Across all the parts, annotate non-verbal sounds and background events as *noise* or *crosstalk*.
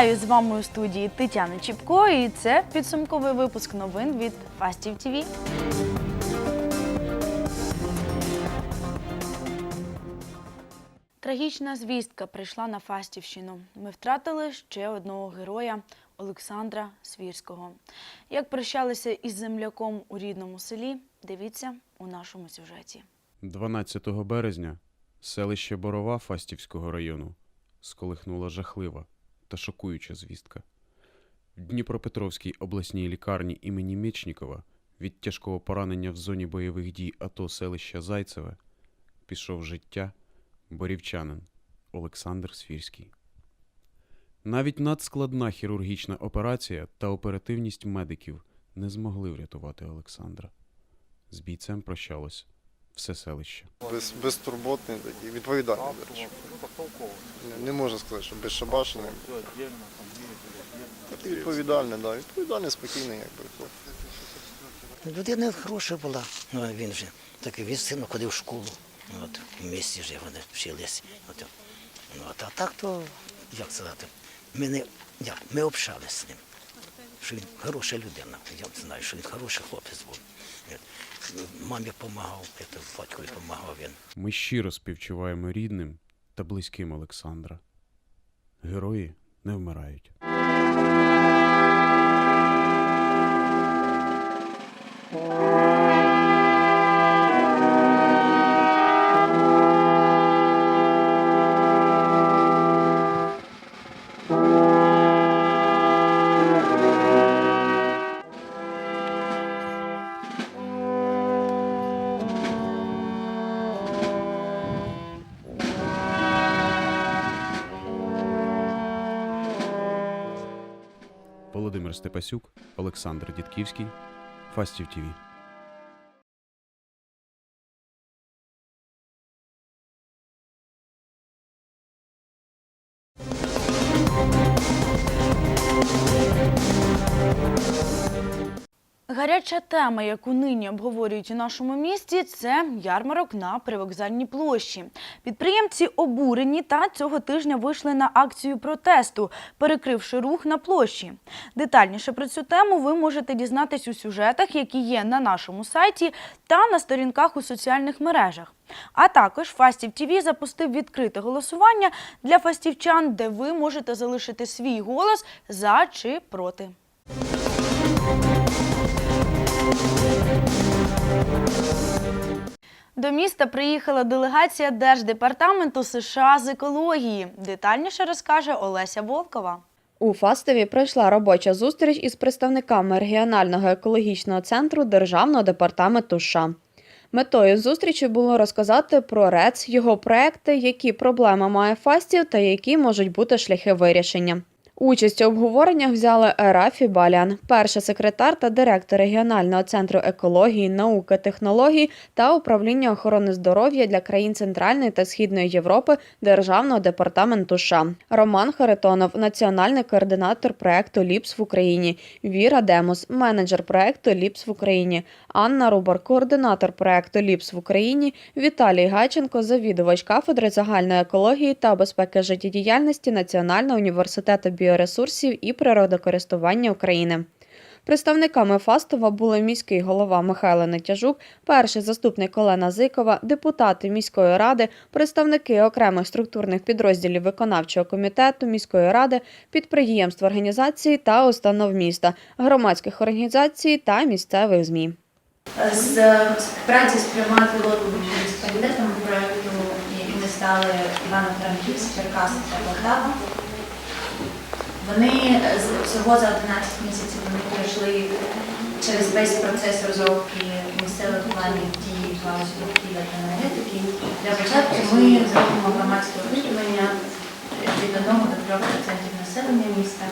Вітаю з вами у студії Тетяна Чіпко, і це підсумковий випуск новин від Фастів ТВ. Трагічна звістка прийшла на Фастівщину. Ми втратили ще одного героя Олександра Свірського. Як прощалися із земляком у рідному селі, дивіться у нашому сюжеті. 12 березня селище Борова Фастівського району сколихнула жахлива та шокуюча звістка. В Дніпропетровській обласній лікарні імені Мечнікова від тяжкого поранення в зоні бойових дій АТО селища Зайцеве пішов життя борівчанин Олександр Свірський. Навіть надскладна хірургічна операція та оперативність медиків не змогли врятувати Олександра. З бійцем прощалось все селище. Без, безтурботний такий, відповідальний, до речі. Не, не можна сказати, що безшабашений. Такий відповідальний, да. відповідальний, спокійний, якби. Людина хороша була, ну, він вже такий, він сильно ходив в школу. От, в місті вже вони вчились. От, от, а так то, як сказати, ми не, як, ми общались з ним. Що він хороша людина. Я знаю, що він хороший хлопець був. Мамі допомагав, батькові допомагав він. Ми щиро співчуваємо рідним та близьким Олександра. Герої не вмирають. Володимир Степасюк, Олександр Дідківський, Фастів ТВ. Гаряча тема, яку нині обговорюють у нашому місті, це ярмарок на привокзальній площі. Підприємці обурені та цього тижня вийшли на акцію протесту, перекривши рух на площі. Детальніше про цю тему ви можете дізнатись у сюжетах, які є на нашому сайті та на сторінках у соціальних мережах. А також Фастів ТВ запустив відкрите голосування для фастівчан, де ви можете залишити свій голос за чи проти. До міста приїхала делегація Держдепартаменту США з екології. Детальніше розкаже Олеся Волкова. У Фастові пройшла робоча зустріч із представниками регіонального екологічного центру Державного департаменту США. Метою зустрічі було розказати про РЕЦ, його проекти, які проблеми має Фастів та які можуть бути шляхи вирішення. Участь у обговореннях взяли Рафі Балян, перший секретар та директор регіонального центру екології, науки, технологій та управління охорони здоров'я для країн Центральної та Східної Європи Державного департаменту США. Роман Харитонов, національний координатор проекту ЛІПС в Україні. Віра Демос, менеджер проекту ЛІПС в Україні. Анна Рубар, координатор проекту ЛІПС в Україні. Віталій Гайченко, завідувач кафедри загальної екології та безпеки життєдіяльності Національного університету біоресурсів і природокористування України. Представниками Фастова були міський голова Михайло Нетяжук, перший заступник Олена Зикова, депутати міської ради, представники окремих структурних підрозділів виконавчого комітету міської ради, підприємств організації та установ міста, громадських організацій та місцевих ЗМІ. З співпраці з трьома пілотними муніципалітетами проєкту, якими стали Івано-Франківськ, Черкаси та Полтава. Вони всього за 11 місяців вони пройшли через весь процес розробки місцевих планів дії в галузі довкілля та енергетики. Для початку ми зробимо громадське опитування від 1 до 3 процентів населення міста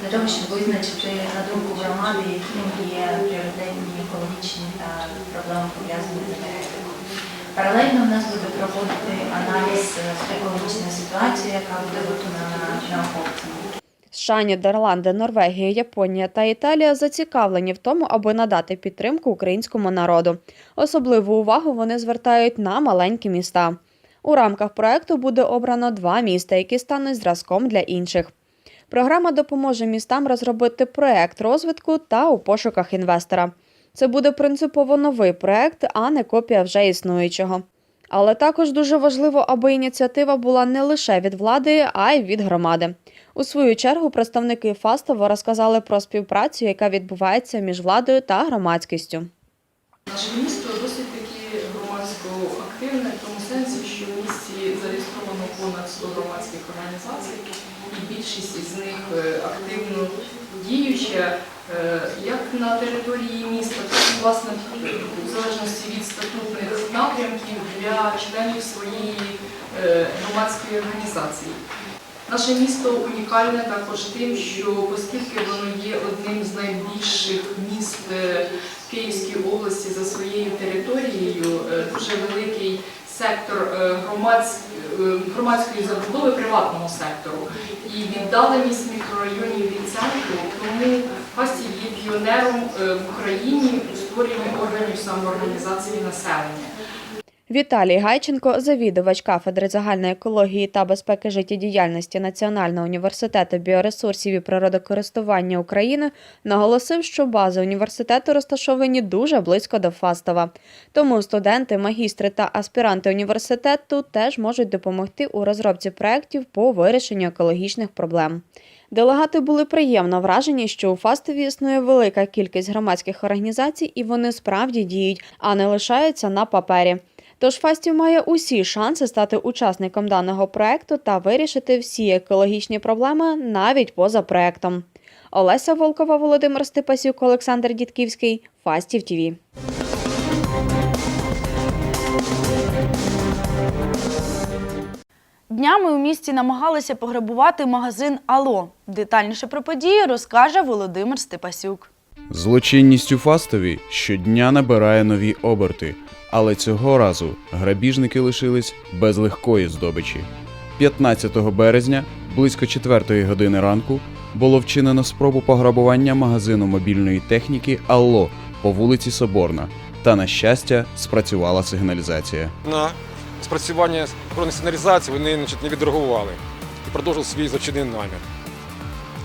для того, щоб визначити на думку громади, якими є пріоритетні екологічні та проблеми пов'язані з енергетикою. Паралельно в нас буде проходити аналіз е, екологічної ситуації, яка буде виконана науковцями. США, Нідерланди, Норвегія, Японія та Італія зацікавлені в тому, аби надати підтримку українському народу. Особливу увагу вони звертають на маленькі міста. У рамках проекту буде обрано два міста, які стануть зразком для інших. Програма допоможе містам розробити проект розвитку та у пошуках інвестора. Це буде принципово новий проект, а не копія вже існуючого. Але також дуже важливо, аби ініціатива була не лише від влади, а й від громади. У свою чергу представники Фастова розказали про співпрацю, яка відбувається між владою та громадськістю. Наше місто досить таки громадсько активне в тому сенсі, що в місті зареєстровано понад 100 громадських організацій, і більшість із них е, активно діюча е, як на території міста, власне в залежності від статутних напрямків для членів своєї е, громадської організації. Наше місто унікальне також тим, що оскільки воно є одним з найбільших міст е, в Київській області за своєю територією, е, дуже великий сектор громадсь- громадської забудови приватного сектору і віддаленість мікрорайонів від центру, тому Фастів є піонером е, в Україні у створенні органів самоорганізації населення. Віталій Гайченко, завідувач кафедри загальної екології та безпеки життєдіяльності Національного університету біоресурсів і природокористування України, наголосив, що бази університету розташовані дуже близько до Фастова. Тому студенти, магістри та аспіранти університету теж можуть допомогти у розробці проєктів по вирішенню екологічних проблем. Делегати були приємно вражені, що у Фастові існує велика кількість громадських організацій, і вони справді діють, а не лишаються на папері. Тож Фастів має усі шанси стати учасником даного проекту та вирішити всі екологічні проблеми навіть поза проектом. Олеся Волкова, Володимир Степасюк, Олександр Дідківський. Фастів ТІВІ. Днями у місті намагалися пограбувати магазин Ало. Детальніше про події розкаже Володимир Степасюк. Злочинність у Фастові щодня набирає нові оберти, але цього разу грабіжники лишились без легкої здобичі. 15 березня, близько 4 години ранку, було вчинено спробу пограбування магазину мобільної техніки Алло по вулиці Соборна. Та, на щастя, спрацювала сигналізація. на спрацювання охорони сигналізації вони значить, не відреагували і продовжили свій злочинний намір.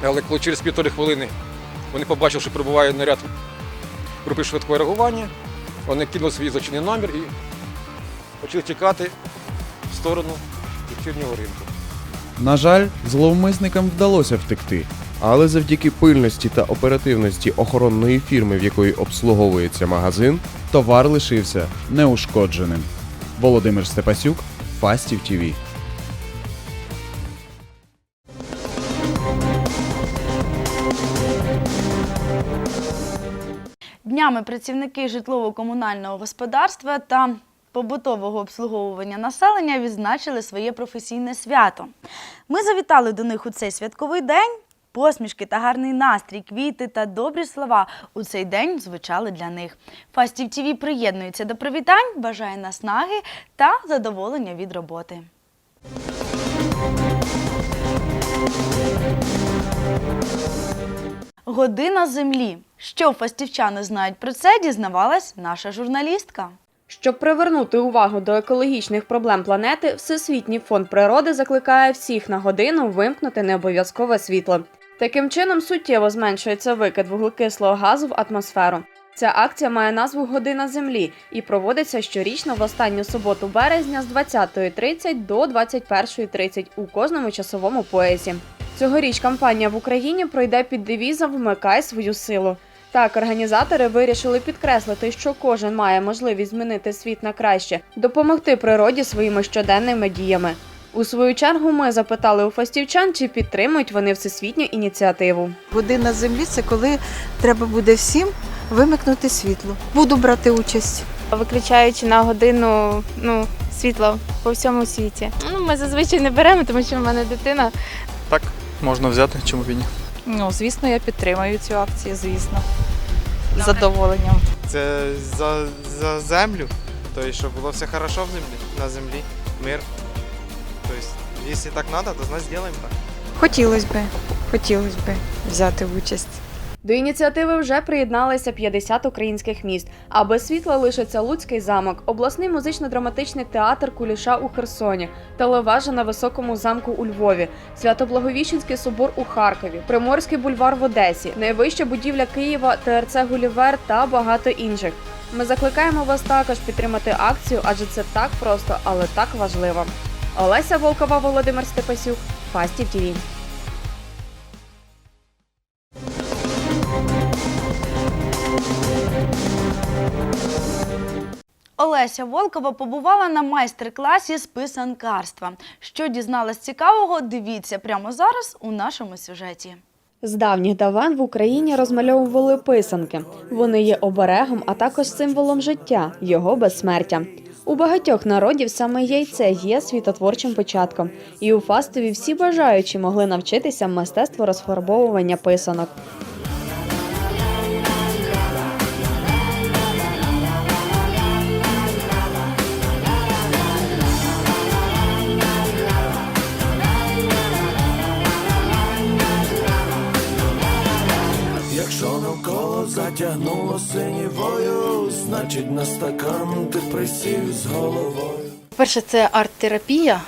Але коли через півтори хвилини вони побачили, що прибуває наряд групи швидкого реагування, вони кинули свій злочинний намір і почали тікати в сторону вечірнього ринку. На жаль, зловмисникам вдалося втекти, Але завдяки пильності та оперативності охоронної фірми, в якої обслуговується магазин, товар лишився неушкодженим. Володимир Степасюк, Фастів ТІВІ. Днями працівники житлово-комунального господарства та побутового обслуговування населення відзначили своє професійне свято. Ми завітали до них у цей святковий день. Посмішки та гарний настрій, квіти та добрі слова у цей день звучали для них. Фастів ТІВІ приєднується до привітань, бажає наснаги та задоволення від роботи. Година землі. Що фастівчани знають про це, дізнавалась наша журналістка. Щоб привернути увагу до екологічних проблем планети, Всесвітній фонд природи закликає всіх на годину вимкнути необов'язкове світло. Таким чином суттєво зменшується викид вуглекислого газу в атмосферу. Ця акція має назву Година Землі і проводиться щорічно в останню суботу березня з 20.30 до 21.30 у кожному часовому поясі. Цьогоріч кампанія в Україні пройде під девізом Вмикай свою силу. Так, організатори вирішили підкреслити, що кожен має можливість змінити світ на краще, допомогти природі своїми щоденними діями. У свою чергу ми запитали у фастівчан, чи підтримують вони всесвітню ініціативу. Година землі це коли треба буде всім вимикнути світло. Буду брати участь. виключаючи на годину ну, світло по всьому світі. Ну, ми зазвичай не беремо, тому що в мене дитина. Так, можна взяти, чому б і ні. Ну, звісно, я підтримую цю акцію, звісно. З задоволенням. Це за, за землю, тобто, щоб було все хорошо в землі, на землі, мир. Тобто, якщо так треба, то значить зробимо так. Хотілося б, хотілося б взяти участь. До ініціативи вже приєдналися 50 українських міст. А без світла лишиться Луцький замок, обласний музично-драматичний театр Куліша у Херсоні, телевежа на високому замку у Львові, Свято-Благовіщенський собор у Харкові, Приморський бульвар в Одесі, найвища будівля Києва, ТРЦ Гулівер та багато інших. Ми закликаємо вас також підтримати акцію, адже це так просто, але так важливо. Олеся Волкова, Володимир Степасюк, Фастів ТІВІ. Олеся Волкова побувала на майстер-класі з писанкарства. Що дізналась цікавого, дивіться прямо зараз у нашому сюжеті. З давніх давен в Україні розмальовували писанки. Вони є оберегом, а також символом життя, його безсмертя. У багатьох народів саме яйце є світотворчим початком, і у Фастові всі бажаючі могли навчитися мистецтву розфарбовування писанок. Якщо навколо затягнуло синівою, значить на стакан ти з головою. Перше, це арт-терапія,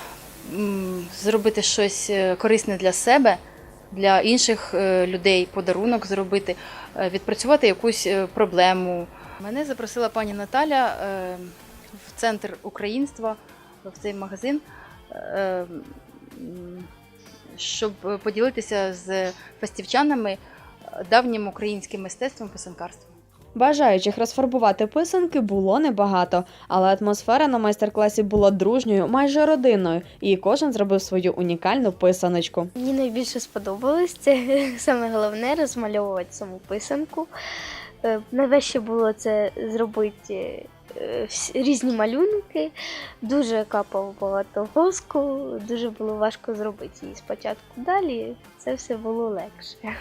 зробити щось е, корисне для себе, для інших е, людей, подарунок зробити, е, відпрацювати якусь проблему. Мене запросила пані Наталя в центр українства, в цей магазин, щоб поділитися з фастівчанами давнім українським мистецтвом писанкарством. Бажаючих розфарбувати писанки було небагато, але атмосфера на майстер-класі була дружньою, майже родинною, і кожен зробив свою унікальну писаночку. Мені найбільше сподобалось це *laughs* саме головне розмальовувати саму писанку. Е, Найважче було це зробити е, різні малюнки. Дуже капало багато воску, дуже було важко зробити її спочатку. Далі це все було легше.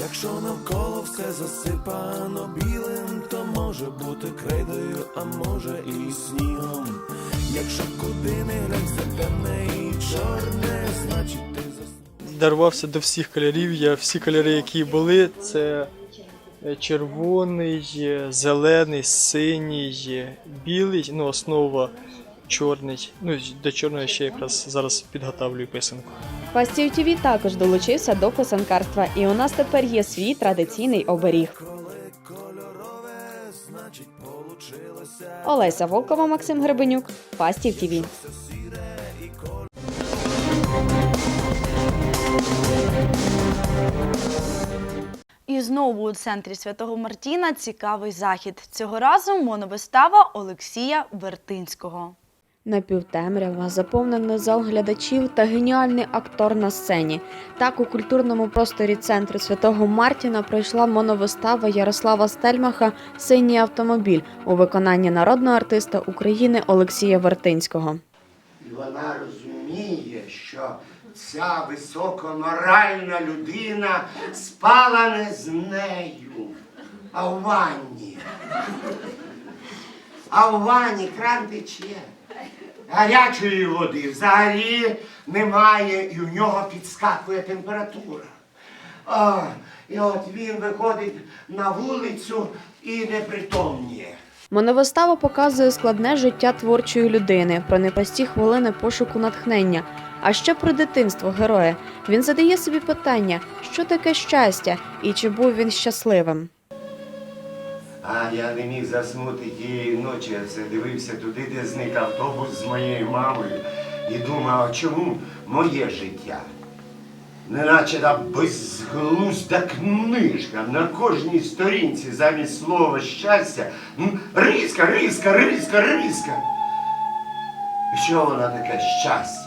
Якщо навколо все засипано білим, то може бути крейдою, а може і снігом. Якщо куди не глянь, все темне і чорне, значить ти за Дарувався до всіх кольорів. Я всі кольори, які були, це е, червоний, е, зелений, синій, е, білий, ну, основа чорний. Ну, до чорного ще якраз зараз підготавлюю писанку. Фастів ТВ також долучився до писанкарства, і у нас тепер є свій традиційний оберіг. Олеся Волкова, Максим Гребенюк, Фастів ТВ. І знову у центрі Святого Мартіна цікавий захід. Цього разу моновистава Олексія Вертинського. Напівтемрява, заповнений зал глядачів та геніальний актор на сцені. Так у культурному просторі центру Святого Мартіна пройшла моновистава Ярослава Стельмаха Синій автомобіль у виконанні народного артиста України Олексія Вертинського. І вона розуміє, що ця високоморальна людина спала не з нею, а в ванні. А в ванні кран тече. Гарячої води взагалі немає, і в нього підскакує температура. А, і от він виходить на вулицю і непритомніє. Моновистава показує складне життя творчої людини, про непрості хвилини пошуку натхнення. А ще про дитинство героя. Він задає собі питання, що таке щастя і чи був він щасливим. А я не міг заснути тієї ночі, я все дивився туди, де зник автобус з моєю мамою. І думав, а чому моє життя? Неначе та безглузда книжка на кожній сторінці замість слова щастя. риска, риска, риска. І Що вона таке щастя?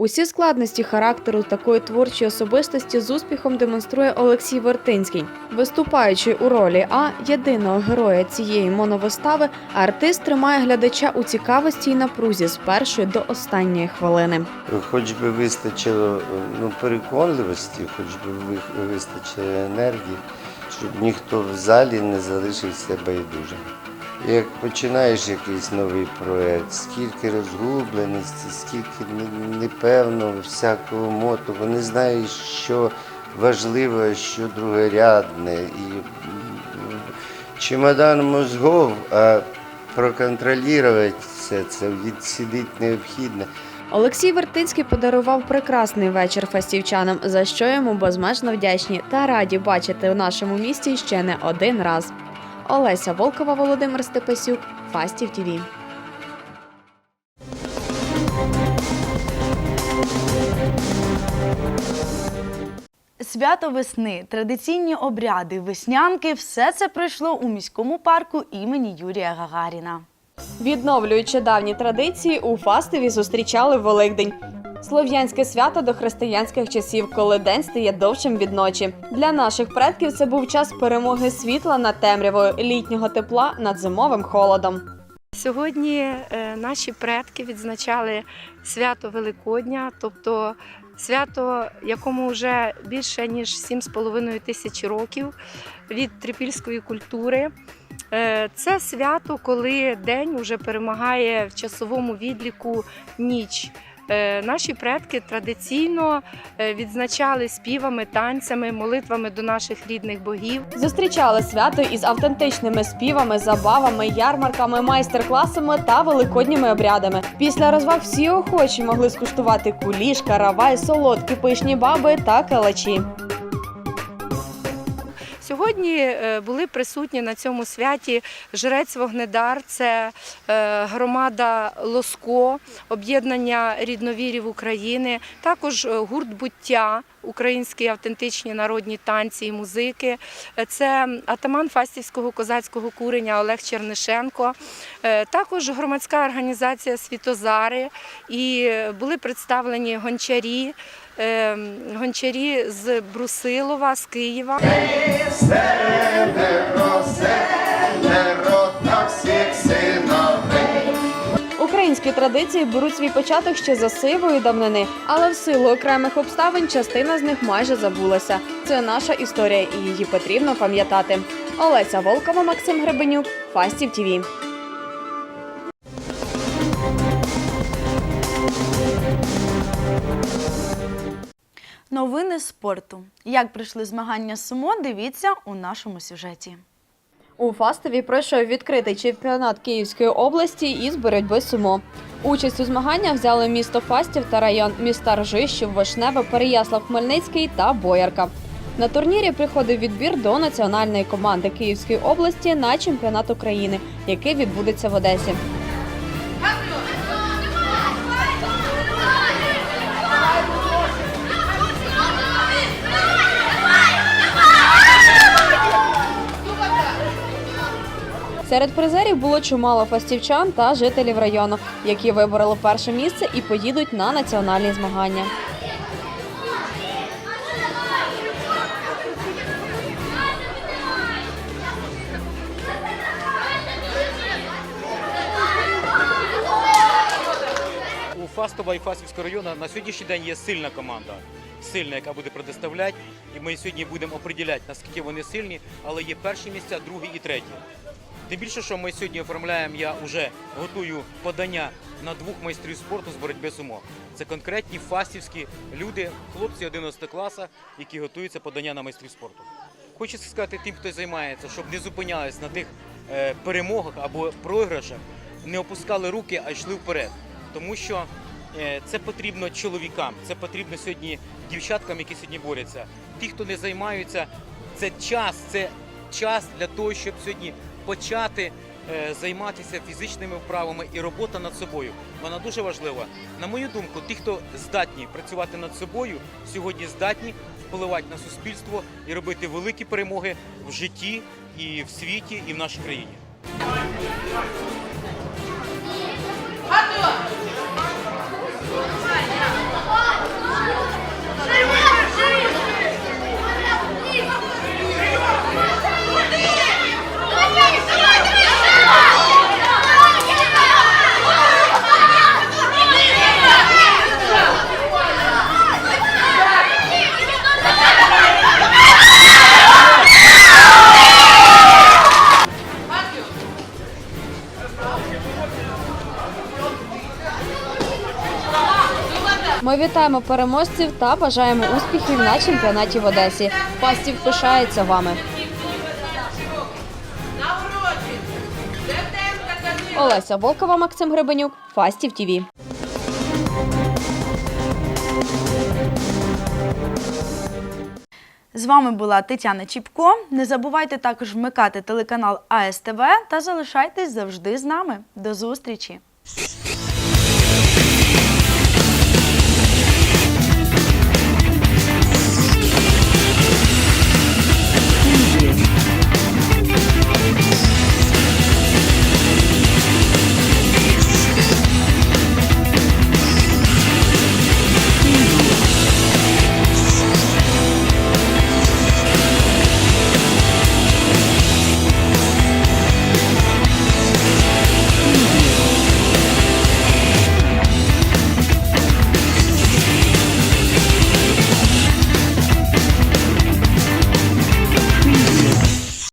Усі складності характеру такої творчої особистості з успіхом демонструє Олексій Вертинський. Виступаючи у ролі А єдиного героя цієї моновистави, артист тримає глядача у цікавості і напрузі з першої до останньої хвилини. Хоч би вистачило ну, переконливості, хоч би вистачило енергії, щоб ніхто в залі не залишився байдужим. Як починаєш якийсь новий проєкт, скільки розгубленості, скільки не- непевного всякого моту, не знаєш, що важливе, що другорядне. І чемодан мозгов, а проконтролювати все це відсидить необхідно. Олексій Вертинський подарував прекрасний вечір фастівчанам, за що йому безмежно вдячні та раді бачити у нашому місті ще не один раз. Олеся Волкова, Володимир Степасюк, Фастів ТІВІ. Свято весни, традиційні обряди, веснянки все це пройшло у міському парку імені Юрія Гагаріна. Відновлюючи давні традиції, у Фастові зустрічали Великдень. Слов'янське свято до християнських часів, коли день стає довшим від ночі. Для наших предків це був час перемоги світла над темрявою, літнього тепла над зимовим холодом. Сьогодні е, наші предки відзначали свято Великодня, тобто свято, якому вже більше ніж 7,5 тисяч років від трипільської культури. Е, Це свято, коли день вже перемагає в часовому відліку ніч. Е, Наші предки традиційно е, відзначали співами, танцями, молитвами до наших рідних богів. Зустрічали свято із автентичними співами, забавами, ярмарками, майстер-класами та великодніми обрядами. Після розваг всі охочі могли скуштувати куліш, каравай, солодкі пишні баби та калачі. Сьогодні е, були присутні на цьому святі жрець Вогнедар, це е, громада Лоско, об'єднання рідновірів України, також е, гурт буття. Українські автентичні народні танці і музики. Це атаман Фастівського козацького курення Олег Чернишенко, також громадська організація Світозари і були представлені гончарі, гончарі з Брусилова, з Києва. Українські традиції беруть свій початок ще за сивої давнини, але в силу окремих обставин частина з них майже забулася. Це наша історія, і її потрібно пам'ятати. Олеся Волкова, Максим Гребенюк, Фастів ТІВІ. Новини спорту. Як пройшли змагання сумо, дивіться у нашому сюжеті. У Фастові пройшов відкритий чемпіонат Київської області із боротьби сумо. Участь у змаганнях взяли місто Фастів та район міста Ржищів, Вишневе, Переяслав Хмельницький та Боярка. На турнірі приходив відбір до національної команди Київської області на чемпіонат України, який відбудеться в Одесі. Серед призерів було чимало фастівчан та жителів району, які вибороли перше місце і поїдуть на національні змагання. У Фастова і Фастівського району на сьогоднішній день є сильна команда, сильна, яка буде предоставляти. І ми сьогодні будемо определяти, наскільки вони сильні, але є перші місця, другі і треті. Тим більше, що ми сьогодні оформляємо, я вже готую подання на двох майстрів спорту з боротьби сумо. Це конкретні фастівські люди, хлопці 11 класу, які готуються подання на майстрів спорту. Хочу сказати тим, хто займається, щоб не зупинялись на тих е, перемогах або програшах, не опускали руки, а йшли вперед. Тому що е, це потрібно чоловікам, це потрібно сьогодні дівчаткам, які сьогодні борються. Ті, хто не займаються, це час, це час для того, щоб сьогодні почати е, займатися фізичними вправами і робота над собою. Вона дуже важлива. На мою думку, ті, хто здатні працювати над собою, сьогодні здатні впливати на суспільство і робити великі перемоги в житті і в світі, і в нашій країні. Ми вітаємо переможців та бажаємо успіхів на чемпіонаті в Одесі. Фастів пишається вами. Олеся Волкова, Максим Гребенюк, Фастів ТІВІ. З вами була Тетяна Чіпко. Не забувайте також вмикати телеканал АСТВ та залишайтесь завжди з нами. До зустрічі!